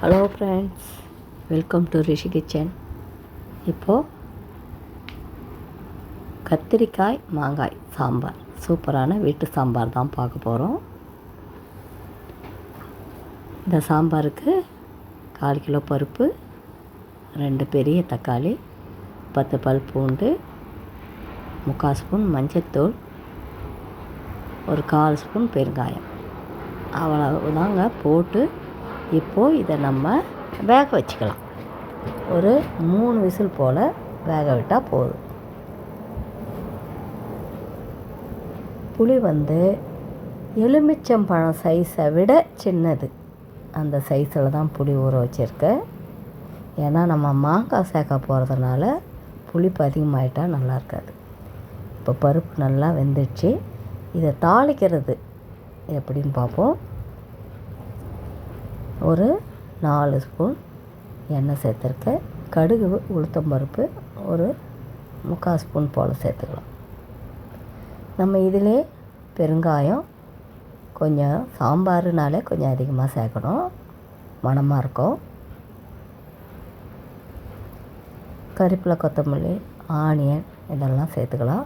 Hello friends welcome to Rishi kitchen இப்போது கத்திரிக்காய் மாங்காய் சாம்பார். சூப்பரான வீட்டு சாம்பார் தான் பார்க்க போகிறோம் இந்த சாம்பாருக்கு கால் கிலோ பருப்பு ரெண்டு பெரிய தக்காளி பத்து பல் பூண்டு முக்கால் ஸ்பூன் மஞ்சத்தூள் ஒரு கால் ஸ்பூன் பெருங்காயம். அவ்வளவுதாங்க போட்டு இப்போது இதை நம்ம வேக வச்சுக்கலாம். ஒரு மூணு விசில் போல் வேக விட்டால் போதும். புளி வந்து எலுமிச்சம்பழம் சைஸை விட சின்னது. அந்த சைஸில் தான் புளி ஊற வச்சுருக்கேன் ஏன்னா நம்ம மாங்காய் சேர்க்க போகிறதுனால புளிப்பு அதிகமாகிட்டால் நல்லா இருக்காது. இப்போ பருப்பு நல்லா வெந்துடுச்சு. இதை தாளிக்கிறது எப்படின்னு பார்ப்போம். ஒரு நாலு ஸ்பூன் எண்ணெய் சேர்த்துருக்கேன் கடுகு உளுத்தம் பருப்பு ஒரு முக்கால் ஸ்பூன் போல் சேர்த்துக்கலாம். நம்ம இதிலே பெருங்காயம் கொஞ்சம் சாம்பாருனாலே கொஞ்சம் அதிகமாக சேர்க்கணும். மணமாக இருக்கும். கருப்பில் கொத்தமல்லி ஆனியன் இதெல்லாம் சேர்த்துக்கலாம்.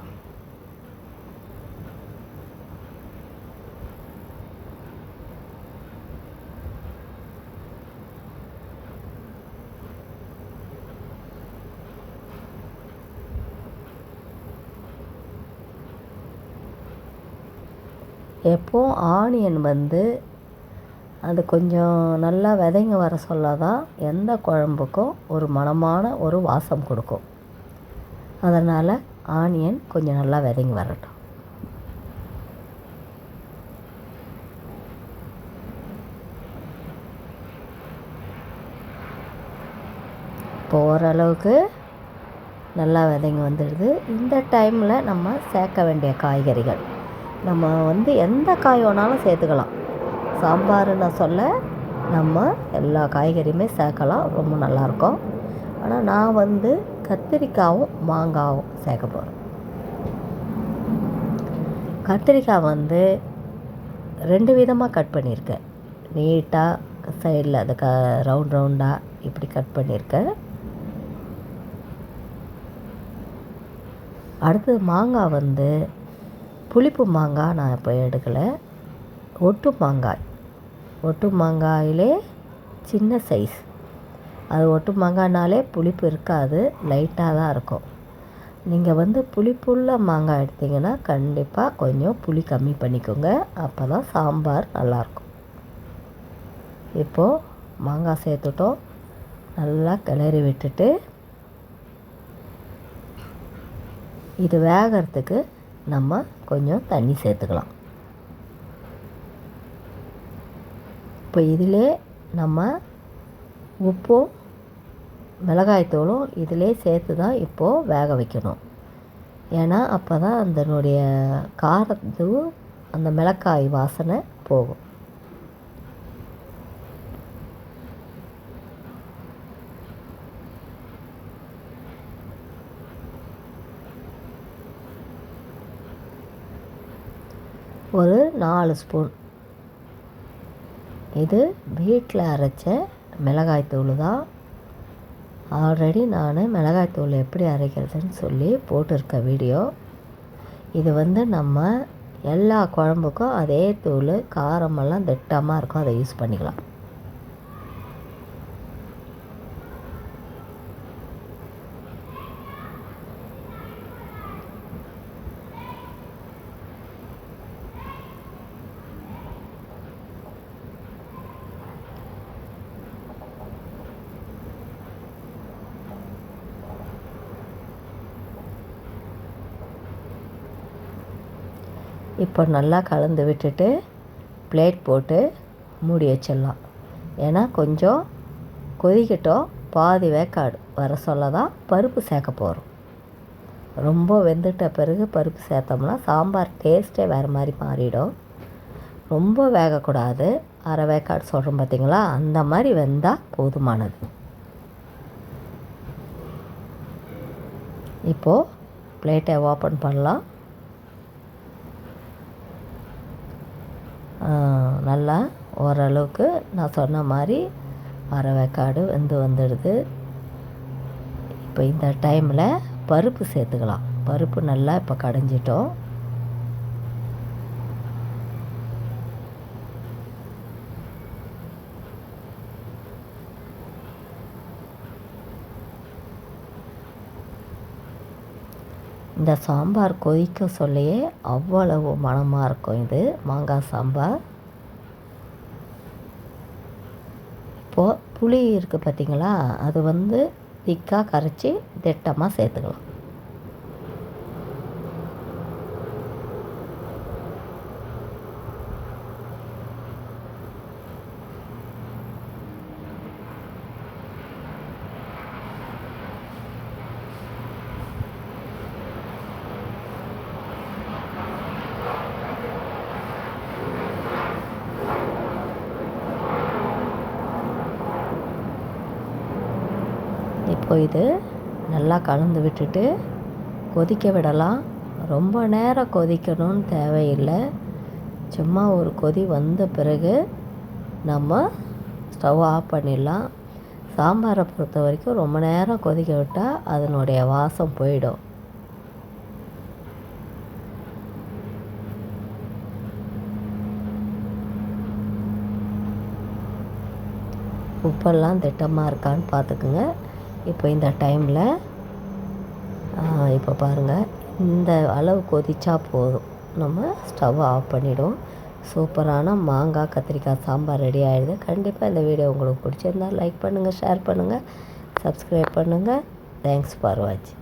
எப்போவும் ஆனியன் வந்து அது கொஞ்சம் நல்லா விதைங்க வர சொல்ல தான் எந்த குழம்புக்கும் ஒரு மணமான ஒரு வாசம் கொடுக்கும். அதனால் ஆனியன் கொஞ்சம் நல்லா விதைங்க வரட்டும். இப்போ ஓரளவுக்கு நல்லா விதைங்க வந்துடுது. இந்த டைமில் நம்ம சேர்க்க வேண்டிய காய்கறிகள். நம்ம வந்து எந்த காய் வேணாலும் சேர்த்துக்கலாம். சாம்பார் நான் சொல்ல நம்ம எல்லா காய்கறியுமே சேர்க்கலாம். ரொம்ப நல்லாயிருக்கும். ஆனால் நான் வந்து கத்திரிக்காயும் மாங்காயும் சேர்க்க போகிறேன் கத்திரிக்காய் வந்து ரெண்டு விதமாக கட் பண்ணியிருக்கேன். நீட்டாக சைடில் அது க ரவுண்ட் ரவுண்டாக இப்படி கட் பண்ணியிருக்கேன். அடுத்தது மாங்காய் வந்து புளிப்பு மாங்காய் நான் இப்போ எடுக்கலை. ஒட்டு மாங்காய். ஒட்டு மாங்காயிலே சின்ன சைஸ் அது ஒட்டு மாங்காய்னாலே புளிப்பு இருக்காது லைட்டாக தான் இருக்கும். நீங்கள் வந்து புளிப்புள்ள மாங்காய் எடுத்திங்கன்னா கண்டிப்பாக கொஞ்சம் புளி கம்மி பண்ணிக்கோங்க. அப்போ தான் சாம்பார் நல்லாயிருக்கும். இப்போது மாங்காய் சேர்த்துட்டோம். நல்லா கிளறி விட்டுட்டு இது வேகிறதுக்கு நம்ம கொஞ்சம் தண்ணி சேர்த்துக்கலாம். இப்போ இதில் நம்ம உப்பும் மிளகாய்த்தூளும் இதிலே சேர்த்து தான் இப்போது வேக வைக்கணும். ஏன்னா அப்போ தான் அதனுடைய காரத்து அந்த மிளகாய் வாசனை போகும். ஒரு நாலு ஸ்பூன். இது வீட்டில் அரைச்ச மிளகாய்த்தூள் தான். ஆல்ரெடி நான் மிளகாய்த்தூள் எப்படி அரைக்கிறதுன்னு சொல்லி போட்டிருக்க வீடியோ இது வந்து நம்ம எல்லா குழம்புக்கும் அதே தூள் காரமெல்லாம் திட்டமாக இருக்கும் அதை யூஸ் பண்ணிக்கலாம். இப்போ நல்லா கலந்து விட்டுட்டு பிளேட் போட்டு மூடி வச்சிடலாம். ஏன்னா கொஞ்சம் கொதிக்கட்டும் பாதி வேக்காடு வர சொல்ல தான் பருப்பு சேர்க்க போகிறோம் ரொம்ப வெந்துட்ட பிறகு பருப்பு சேர்த்தோம்னா சாம்பார் டேஸ்ட்டே வேறு மாதிரி மாறிடும். ரொம்ப வேகக்கூடாது. அரை வேக்காடு சொல்கிறோம் பார்த்தீங்களா அந்த மாதிரி வெந்தால் போதுமானது. இப்போது பிளேட்டை ஓப்பன் பண்ணலாம். நல்லா ஓரளவுக்கு நான் சொன்ன மாதிரி அரை வந்து வெந்து வந்துடுது. இப்போ இந்த டைமில் பருப்பு சேர்த்துக்கலாம். பருப்பு நல்லா இப்போ கடைஞ்சிட்டோம். இந்த சாம்பார் கொதிக்க சொல்லியே அவ்வளவு மனமாக இருக்கும் இது மாங்காய் சாம்பார். இப்போது புளி இருக்குது பார்த்தீங்களா? அது வந்து திக்காக கரைச்சி திட்டமாக சேர்த்துக்கலாம். இப்போ இது நல்லா கலந்து விட்டுட்டு கொதிக்க விடலாம். ரொம்ப நேரம் கொதிக்கணும்னு தேவையில்லை. சும்மா ஒரு கொதி வந்த பிறகு நம்ம ஸ்டவ் ஆஃப் பண்ணிடலாம். சாம்பாரை பொறுத்த வரைக்கும் ரொம்ப நேரம் கொதிக்க விட்டால் அதனுடைய வாசம் போயிடும். உப்பெல்லாம் திட்டமாக இருக்கான்னு பார்த்துக்குங்க. இப்போ இந்த டைமில் இப்போ பாருங்கள் இந்த அளவு கொதிச்சா போதும். நம்ம ஸ்டவ் ஆஃப் பண்ணிவிடுவோம் சூப்பரான மாங்காய் கத்திரிக்காய் சாம்பார் ரெடி ஆகிடுது கண்டிப்பாக இந்த வீடியோ உங்களுக்கு பிடிச்சிருந்தால் லைக் பண்ணுங்கள் ஷேர் பண்ணுங்கள் சப்ஸ்கிரைப் பண்ணுங்கள் தேங்க்ஸ் ஃபார் வாட்சிங்